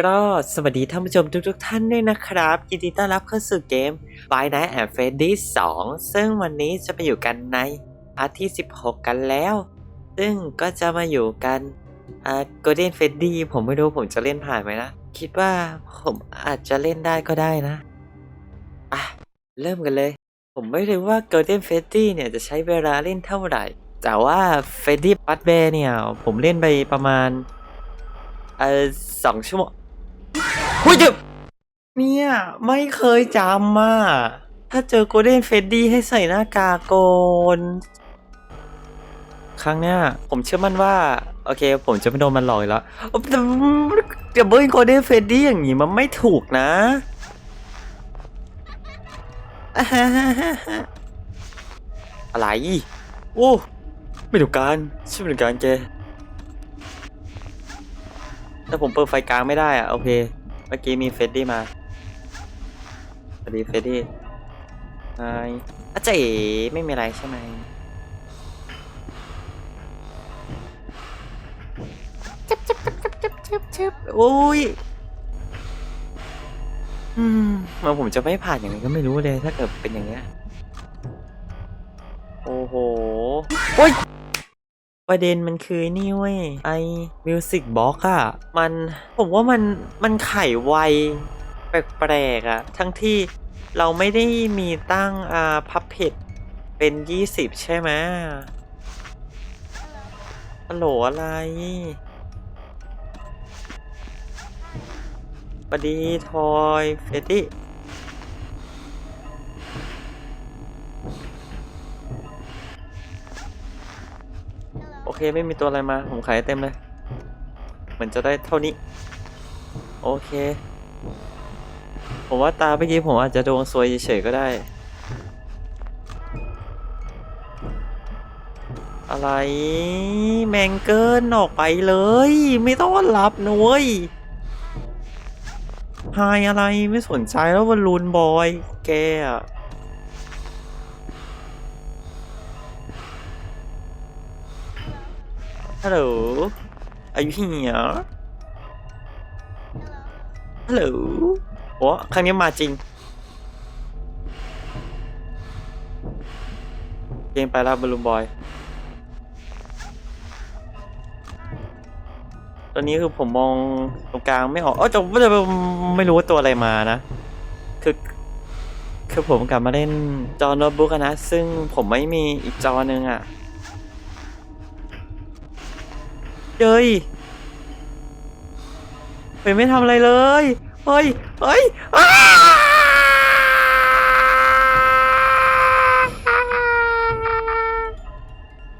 ก็สวัสดีท่านผู้ชมทุกๆท่านด้วยนะครับยินดีต้อนรับเข้าสู่เกม By Night and Freddy 2ซึ่งวันนี้จะไปอยู่กันในพาร์ทที่16 กันแล้ว ซึ่งก็จะมาอยู่กันอ่า Golden Freddy ผมไม่รู้ผมจะเล่นผ่านไหมนะ คิดว่าผมอาจจะเล่นได้ก็ได้นะ อะ เริ่มกันเลย ผมไม่รู้ว่า Golden Freddy เนี่ยจะใช้เวลาเล่นเท่าไหร่ แต่ว่า Freddy b u z z b e a r เนี่ย ผมเล่นไปประมาณเออสองชั่วโมง หุ้ยเดี๋ยวเนี่ย ไม่เคยจำอะถ้าเจอโกลเด้นเฟดดี้ให้ใส่หน้ากากโกนครั้งเนี้ยผมเชื่อมั่นว่า โอเค ผมจะไม่โดนมันหลอกอีกแล้วแต่แต่เบิร์นโกลเด้นเฟดดี้อย่างนี้มันไม่ถูกนะอะไร โอ้ ไม่ถูกการใช่ไม่ถูกการแกแต่ผมเปิดไฟกลางไม่ได้อะโอเค เมื่อกี้มีเฟดดี้มาสวัสดีเฟดดี้ไฮอาเจ๋ไม่มีอะไรใช่ไหมจับจับจับจับจับจับจับโอ้ยอืมมาผมจะไม่ผ่านอย่างนี้ก็ไม่รู้เลยถ้าเกิดเป็นอย่างเงี้ยโอ้โหโอ้ย ประเด็นมันคือนี่เว้ยไอมิวสิกบล็อกอะมันผมว่ามันมันไขไวแปลกๆอะทั้งที่เราไม่ได้มีตั้งอ่าพับเพจเป็น 20 ใช่ไหมฮัลโหลอะไรปดีทอยเฟด เคไม่มีตัวอะไรมา ผมขายเต็มเลย เหมือนจะได้เท่านี้ โอเค ผมว่าตาเมื่อกี้ผมอาจจะดวงซวยเฉยๆก็ได้ อะไรแมงเกินออกไปเลย ไม่ต้อนรับนุ้ยหายอะไรไม่สนใจแล้ววันลูนบอย แกอะ ฮัลโหลอายุเฮียฮัลโหลโอ้ครั้งนี้มาจริงเกมไปแล้วบอลลูนบอย ตอนนี้คือผมมองตรงกลางไม่ออกเออจะไม่ไม่รู้ว่าตัวอะไรมานะ คือ คือผมกลับมาเล่นจอโน้ตบุ๊กนะ ซึ่งผมไม่มีอีกจอหนึ่งอะ เย้ยเฮ้ยไม่ทำอะไรเลย เฮ้ย เฮ้ยอ้า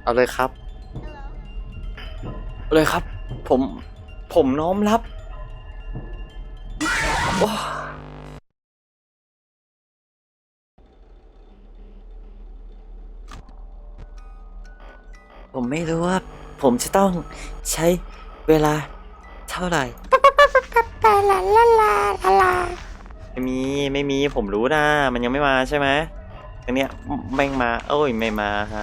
เอาเลยครับเอาเลยครับ ผม ผมน้อมรับโอ้ผมไม่รู้ว่า ผมจะต้องใช้เวลาเท่าไหร่ลาลาลาลาลาไม่มีไม่มีผมรู้นะ มันยังไม่มาใช่ไหมอันเนี้ยแม่งมาโอ้ยไม่มาไฮ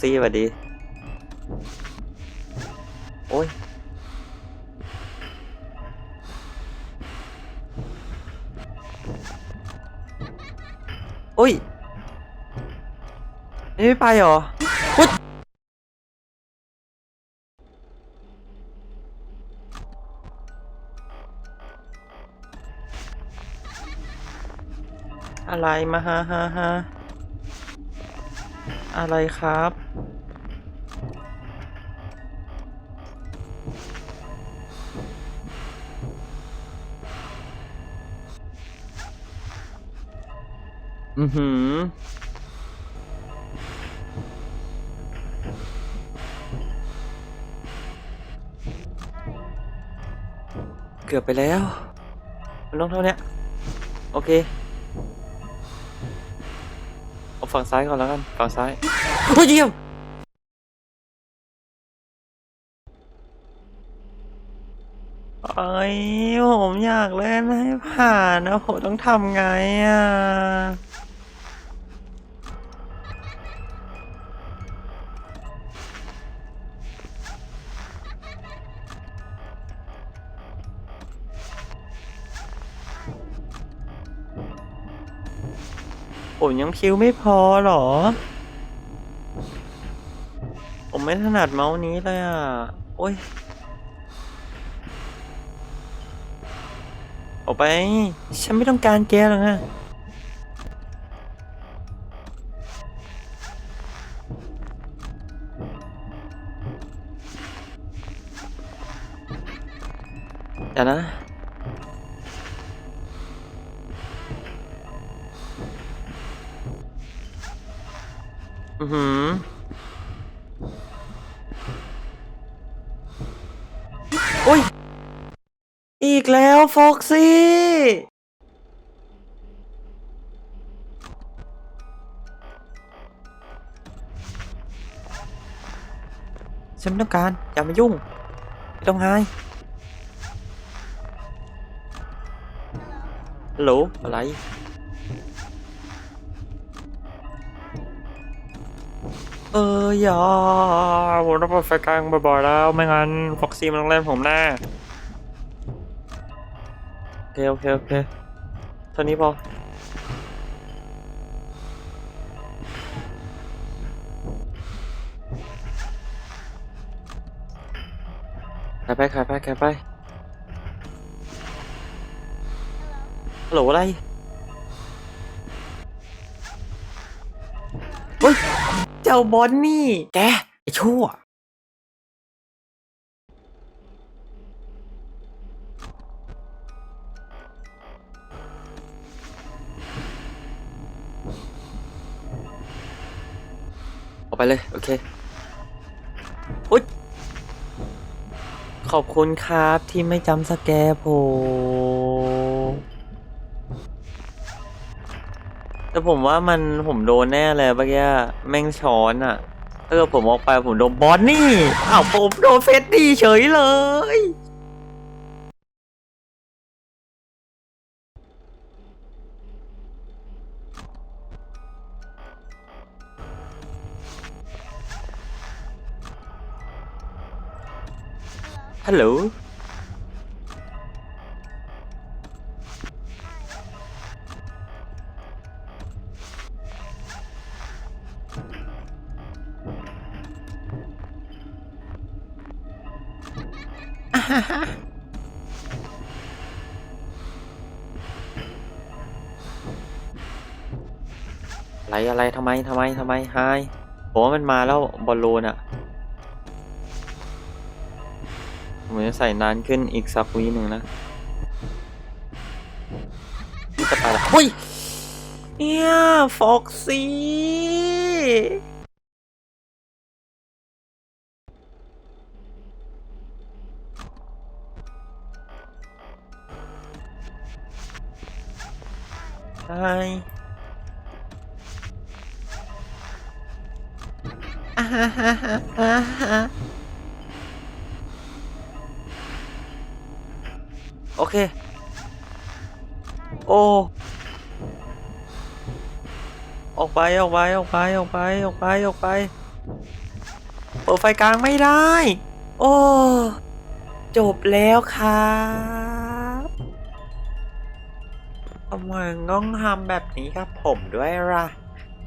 ซีสวัสดี โอ้ย นี่ไม่ไปเหรออุ๊ยอะไรมาฮะฮะฮะอะไรครับ อือหือ เกือบไปแล้ว มันต้องเท่าเนี้ยโอเค เอาฝั่งซ้ายก่อนแล้วกัน ฝั่งซ้ายโอ้ยเยี่ยมไอ้ยผมอยากเล่นให้ผ่านนะผมต้องทำไงอะ ผมยังคิวไม่พอหรอ ผมไม่ถนัดเมาส์นี้เลยอะ โอ้ย ออกไป ฉันไม่ต้องการแกหรอกนะเดี๋ยวนะ อือหือโอ้ย อีกแล้วฟ็อกซี่ ฉันไม่ต้องการ อย่ามายุ่ง ไม่ต้องหายฮัลโหลอะไร เอออย่าผมต้องเปิดไฟกลางบ่อยๆแล้วไม่งั้นฟ็อกซี่มันต้องเล่นผมแน่โอเคโอเคโอเคเท่านี้พอขายไปขายไปขายไปฮัลโหลอะไรเฮ้ย จ้าบอนนี่ แก ไอ้ชั่ว ออกไปเลย โอเค อุ๊ย ขอบคุณครับที่ไม่จำสแกร์ผม แต่ผมว่ามันผมโดนแน่เลยเมื่อกี้แม่งช้อนอะถ้าเกิดผมออกไปผมโดนบอสนี่อ้าวผมโดนเฟสดีเฉยเลยฮัลโหล อะไรอะไรทำไมทำไมทำไมไฮผมว่ามันมาแล้วบอลลูนอะผมจะใส่นานขึ้นอีกสักวีหนึ่งนะนี่จะไปละเฮ้ยเนี่ยฟ็อกซี่ ไฮอ่าฮะฮะฮะฮะฮะโอเค โอ้ ออกไป ออกไป ออกไป ออกไป ออกไป ออกไป เปิดไฟกลางไม่ได้ โอ้ จบแล้วครับ ทำไมต้องทำแบบนี้กับผมด้วยล่ะ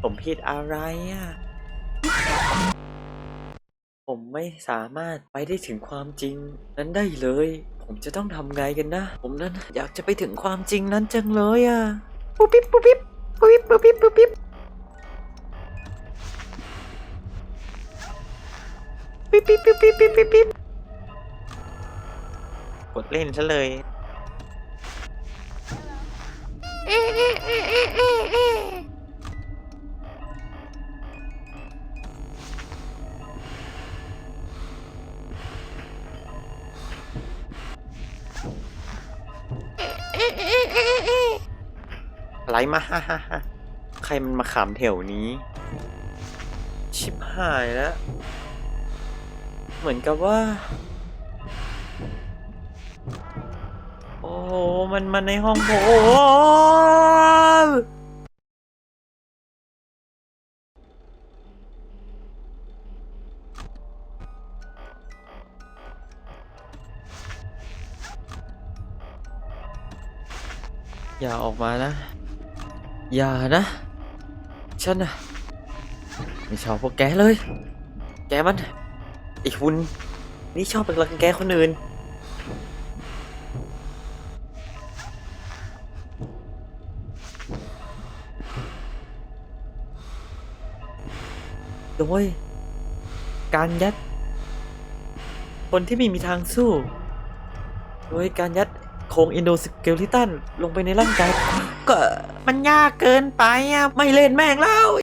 ผมผิดอะไรอะ ผมไม่สามารถไปได้ถึงความจริง นั้นได้เลย ผมจะต้องทำไงกันนะ ผมนั้นอยากจะไปถึงความจริงนั้นจังเลยอะ ปุ๊บปิ๊บปุ๊บปิ๊บปุ๊บปิ๊บปุ๊บปิ๊บปุ๊บปิ๊บปิ๊บปิ๊บปิ๊บปิ๊บปิ๊บกดเล่นซะเลย ไหลมาฮ่าฮ่าฮใครมันมาขามแถวนี้ ชิบหายแล้ว เหมือนกับว่า โอ้โห มันมาในห้องผมโอ้โหอย่าออกมานะ อย่านะ ฉันนะไม่ชอบพวกแกเลย แกมันไอ้หุ่นนี่ชอบเป็นรังแกคนอื่น โดย การยัด คนที่ไม่มีทางสู้ โดยการยัดโครงอินโดสเกลลิตันลงไปในร่างกายก็มันยากเกินไปอะ ไม่เล่นแม่งแล้ว